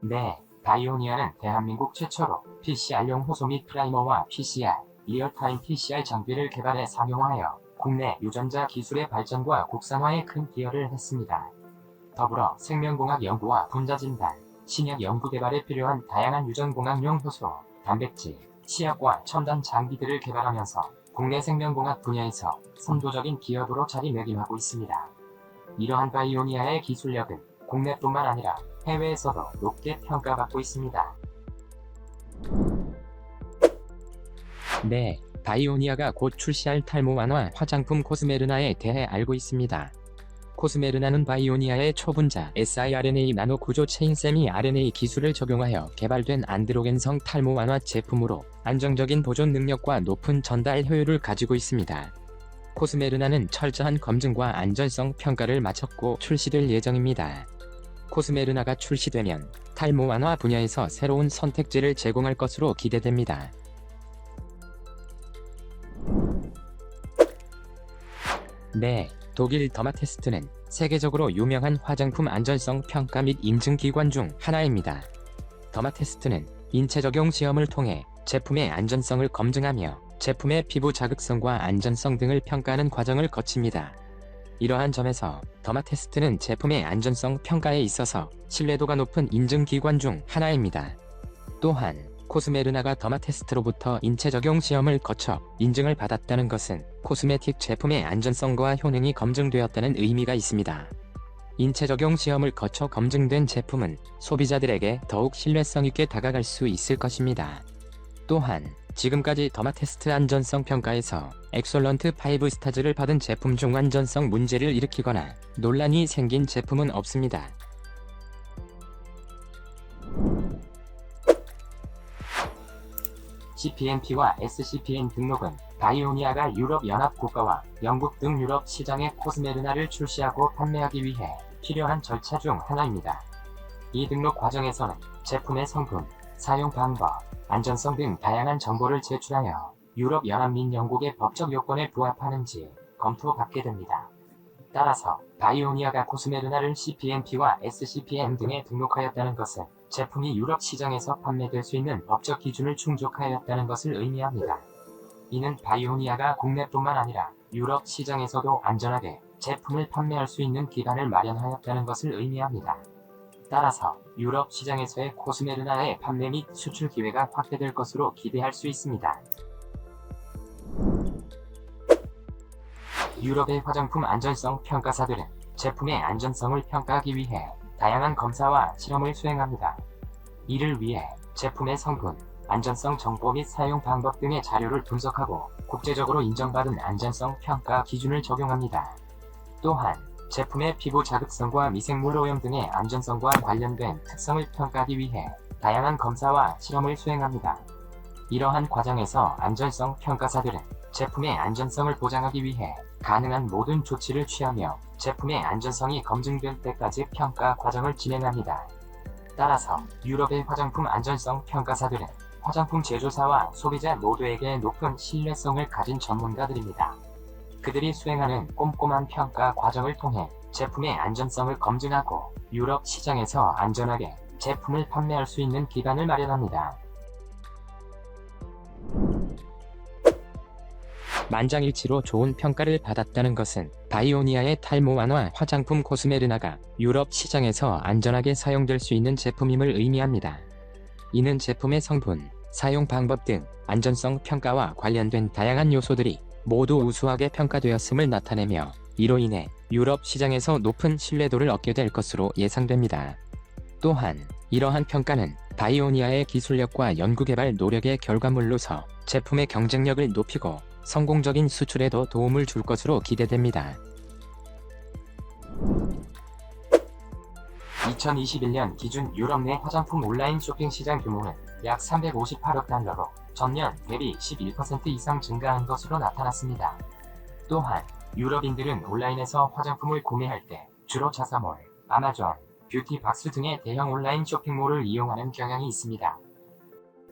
네, 바이오니아는 대한민국 최초로 PCR용 호소 및 프라이머와 PCR, 리얼타임 PCR 장비를 개발해 상용화하여 국내 유전자 기술의 발전과 국산화에 큰 기여를 했습니다. 더불어 생명공학 연구와 분자 진단, 신약 연구 개발에 필요한 다양한 유전공학용 효소, 단백질, 치약과 첨단 장비들을 개발하면서 국내 생명공학 분야에서 선도적인 기업으로 자리매김하고 있습니다. 이러한 바이오니아의 기술력은 국내뿐만 아니라 해외에서도 높게 평가받고 있습니다. 네, 바이오니아가 곧 출시할 탈모 완화 화장품 코스메르나에 대해 알고 있습니다. 코스메르나는 바이오니아의 초분자 siRNA 나노 구조 체인세미 RNA 기술을 적용하여 개발된 안드로겐성 탈모 완화 제품으로 안정적인 보존 능력과 높은 전달 효율을 가지고 있습니다. 코스메르나는 철저한 검증과 안전성 평가를 마쳤고 출시될 예정입니다. 코스메르나가 출시되면 탈모 완화 분야에서 새로운 선택지를 제공할 것으로 기대됩니다. 네, 독일 더마테스트는 세계적으로 유명한 화장품 안전성 평가 및 인증 기관 중 하나입니다. 더마테스트는 인체 적용 시험을 통해 제품의 안전성을 검증하며 제품의 피부 자극성과 안전성 등을 평가하는 과정을 거칩니다. 이러한 점에서 더마 테스트는 제품의 안전성 평가에 있어서 신뢰도가 높은 인증 기관 중 하나입니다. 또한 코스메르나가 더마테스트로부터 인체 적용 시험을 거쳐 인증을 받았다는 것은 코스메틱 제품의 안전성과 효능이 검증되었다는 의미가 있습니다. 인체 적용 시험을 거쳐 검증된 제품은 소비자들에게 더욱 신뢰성 있게 다가갈 수 있을 것입니다. 또한 지금까지 더마테스트 안전성 평가에서 엑솔런트 5 스타즈를 받은 제품 중 안전성 문제를 일으키거나 논란이 생긴 제품은 없습니다. CPNP와 SCPN 등록은 바이오니아가 유럽 연합 국가와 영국 등 유럽 시장에 코스메르나를 출시하고 판매하기 위해 필요한 절차 중 하나입니다. 이 등록 과정에서는 제품의 성분, 사용 방법, 안전성 등 다양한 정보를 제출하여 유럽 연합 및 영국의 법적 요건에 부합하는지 검토받게 됩니다. 따라서 바이오니아가 코스메르나를 CPNP와 SCPN 등에 등록하였다는 것은 제품이 유럽 시장에서 판매될 수 있는 법적 기준을 충족하였다는 것을 의미합니다. 이는 바이오니아가 국내뿐만 아니라 유럽 시장에서도 안전하게 제품을 판매할 수 있는 기반을 마련하였다는 것을 의미합니다. 따라서 유럽 시장에서의 코스메르나의 판매 및 수출 기회가 확대될 것으로 기대할 수 있습니다. 유럽의 화장품 안전성 평가사들은 제품의 안전성을 평가하기 위해 다양한 검사와 실험을 수행합니다. 이를 위해 제품의 성분, 안전성 정보 및 사용 방법 등의 자료를 분석하고 국제적으로 인정받은 안전성 평가 기준을 적용합니다. 또한 제품의 피부 자극성과 미생물 오염 등의 안전성과 관련된 특성을 평가하기 위해 다양한 검사와 실험을 수행합니다. 이러한 과정에서 안전성 평가사들은 제품의 안전성을 보장하기 위해 가능한 모든 조치를 취하며 제품의 안전성이 검증될 때까지 평가 과정을 진행합니다. 따라서 유럽의 화장품 안전성 평가사들은 화장품 제조사와 소비자 모두에게 높은 신뢰성을 가진 전문가들입니다. 그들이 수행하는 꼼꼼한 평가 과정을 통해 제품의 안전성을 검증하고 유럽 시장에서 안전하게 제품을 판매할 수 있는 기반을 마련합니다. 만장일치로 좋은 평가를 받았다는 것은 바이오니아의 탈모 완화 화장품 코스메르나가 유럽 시장에서 안전하게 사용될 수 있는 제품임을 의미합니다. 이는 제품의 성분, 사용 방법 등 안전성 평가와 관련된 다양한 요소들이 모두 우수하게 평가되었음을 나타내며 이로 인해 유럽 시장에서 높은 신뢰도를 얻게 될 것으로 예상됩니다. 또한 이러한 평가는 바이오니아의 기술력과 연구개발 노력의 결과물로서 제품의 경쟁력을 높이고 성공적인 수출에도 도움을 줄 것으로 기대됩니다. 2021년 기준 유럽 내 화장품 온라인 쇼핑 시장 규모는 약 358억 달러로 전년 대비 11% 이상 증가한 것으로 나타났습니다. 또한 유럽인들은 온라인에서 화장품을 구매할 때 주로 자사몰, 아마존, 뷰티박스 등의 대형 온라인 쇼핑몰을 이용하는 경향이 있습니다.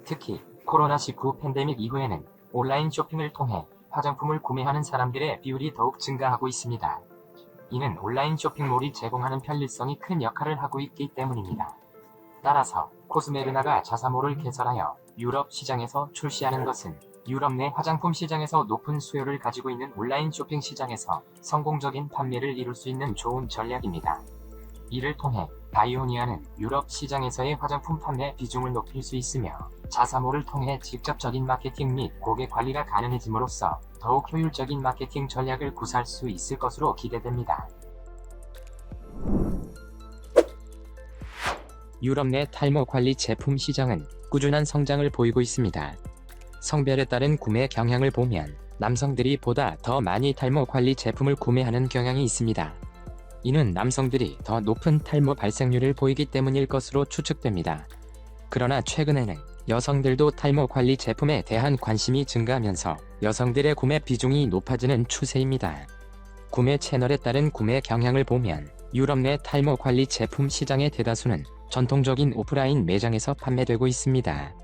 특히 코로나19 팬데믹 이후에는 온라인 쇼핑을 통해 화장품을 구매하는 사람들의 비율이 더욱 증가하고 있습니다. 이는 온라인 쇼핑몰이 제공하는 편리성이 큰 역할을 하고 있기 때문입니다. 따라서 코스메르나가 자사몰을 개설하여 유럽 시장에서 출시하는 것은 유럽 내 화장품 시장에서 높은 수요를 가지고 있는 온라인 쇼핑 시장에서 성공적인 판매를 이룰 수 있는 좋은 전략입니다. 이를 통해 바이오니아는 유럽 시장에서의 화장품 판매 비중을 높일 수 있으며 자사몰을 통해 직접적인 마케팅 및 고객 관리가 가능해짐으로써 더욱 효율적인 마케팅 전략을 구사할 수 있을 것으로 기대됩니다. 유럽 내 탈모 관리 제품 시장은 꾸준한 성장을 보이고 있습니다. 성별에 따른 구매 경향을 보면 남성들이 보다 더 많이 탈모 관리 제품을 구매하는 경향이 있습니다. 이는 남성들이 더 높은 탈모 발생률을 보이기 때문일 것으로 추측됩니다. 그러나 최근에는 여성들도 탈모 관리 제품에 대한 관심이 증가하면서 여성들의 구매 비중이 높아지는 추세입니다. 구매 채널에 따른 구매 경향을 보면 유럽 내 탈모 관리 제품 시장의 대다수는 전통적인 오프라인 매장에서 판매되고 있습니다.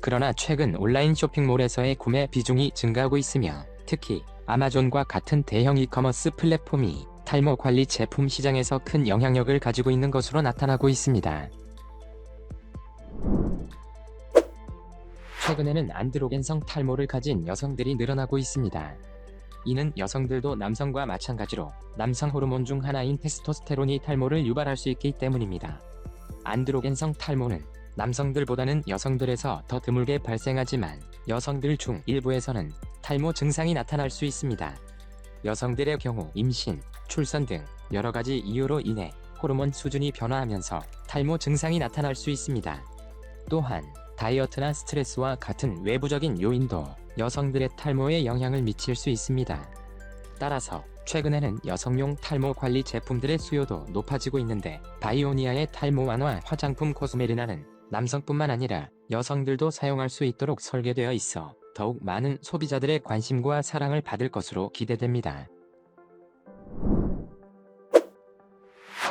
그러나 최근 온라인 쇼핑몰에서의 구매 비중이 증가하고 있으며 특히 아마존과 같은 대형 이커머스 플랫폼이 탈모 관리 제품 시장에서 큰 영향력을 가지고 있는 것으로 나타나고 있습니다. 최근에는 안드로겐성 탈모를 가진 여성들이 늘어나고 있습니다. 이는 여성들도 남성과 마찬가지로 남성 호르몬 중 하나인 테스토스테론이 탈모를 유발할 수 있기 때문입니다. 안드로겐성 탈모는 남성들보다는 여성들에서 더 드물게 발생하지만 여성들 중 일부에서는 탈모 증상이 나타날 수 있습니다. 여성들의 경우 임신, 출산 등 여러 가지 이유로 인해 호르몬 수준이 변화하면서 탈모 증상이 나타날 수 있습니다. 또한 다이어트나 스트레스와 같은 외부적인 요인도 여성들의 탈모에 영향을 미칠 수 있습니다. 따라서 최근에는 여성용 탈모 관리 제품들의 수요도 높아지고 있는데 바이오니아의 탈모 완화 화장품 코스메리나는 남성뿐만 아니라 여성들도 사용할 수 있도록 설계되어 있어 더욱 많은 소비자들의 관심과 사랑을 받을 것으로 기대됩니다.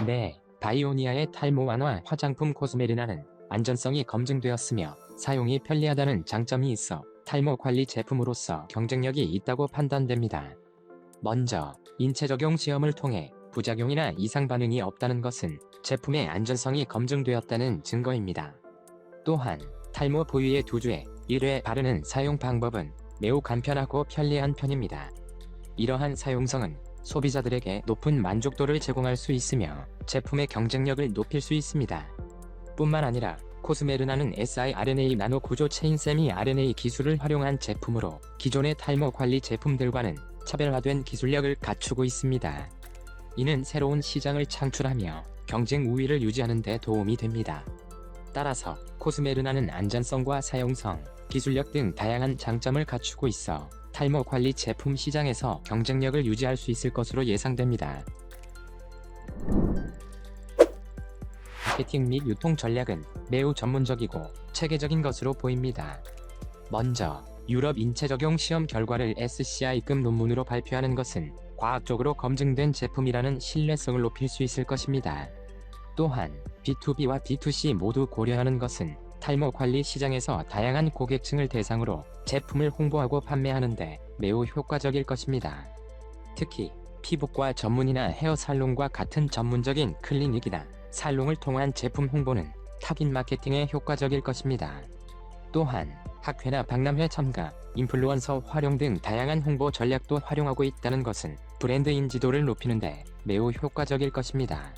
네, 바이오니아의 탈모 완화 화장품 코스메리나는 안전성이 검증되었으며 사용이 편리하다는 장점이 있어 탈모 관리 제품으로서 경쟁력이 있다고 판단됩니다. 먼저 인체 적용 시험을 통해 부작용이나 이상 반응이 없다는 것은 제품의 안전성이 검증되었다는 증거입니다. 또한 탈모 부위의 두 주에 1회 바르는 사용 방법은 매우 간편하고 편리한 편입니다. 이러한 사용성은 소비자들에게 높은 만족도를 제공할 수 있으며 제품의 경쟁력을 높일 수 있습니다. 뿐만 아니라 코스메르나는 siRNA 나노 구조 체인 세미 RNA 기술을 활용한 제품으로 기존의 탈모 관리 제품들과는 차별화된 기술력을 갖추고 있습니다. 이는 새로운 시장을 창출하며 경쟁 우위를 유지하는 데 도움이 됩니다. 따라서 코스메르나는 안전성과 사용성, 기술력 등 다양한 장점을 갖추고 있어 탈모 관리 제품 시장에서 경쟁력을 유지할 수 있을 것으로 예상됩니다. 마케팅 및 유통 전략은 매우 전문적이고 체계적인 것으로 보입니다. 먼저 유럽 인체 적용 시험 결과를 SCI급 논문으로 발표하는 것은 과학적으로 검증된 제품이라는 신뢰성을 높일 수 있을 것입니다. 또한 B2B와 B2C 모두 고려하는 것은 탈모 관리 시장에서 다양한 고객층을 대상으로 제품을 홍보하고 판매하는데 매우 효과적일 것입니다. 특히 피부과 전문이나 헤어 살롱과 같은 전문적인 클리닉이나 살롱을 통한 제품 홍보는 타깃 마케팅에 효과적일 것입니다. 또한 학회나 박람회 참가, 인플루언서 활용 등 다양한 홍보 전략도 활용하고 있다는 것은 브랜드 인지도를 높이는데 매우 효과적일 것입니다.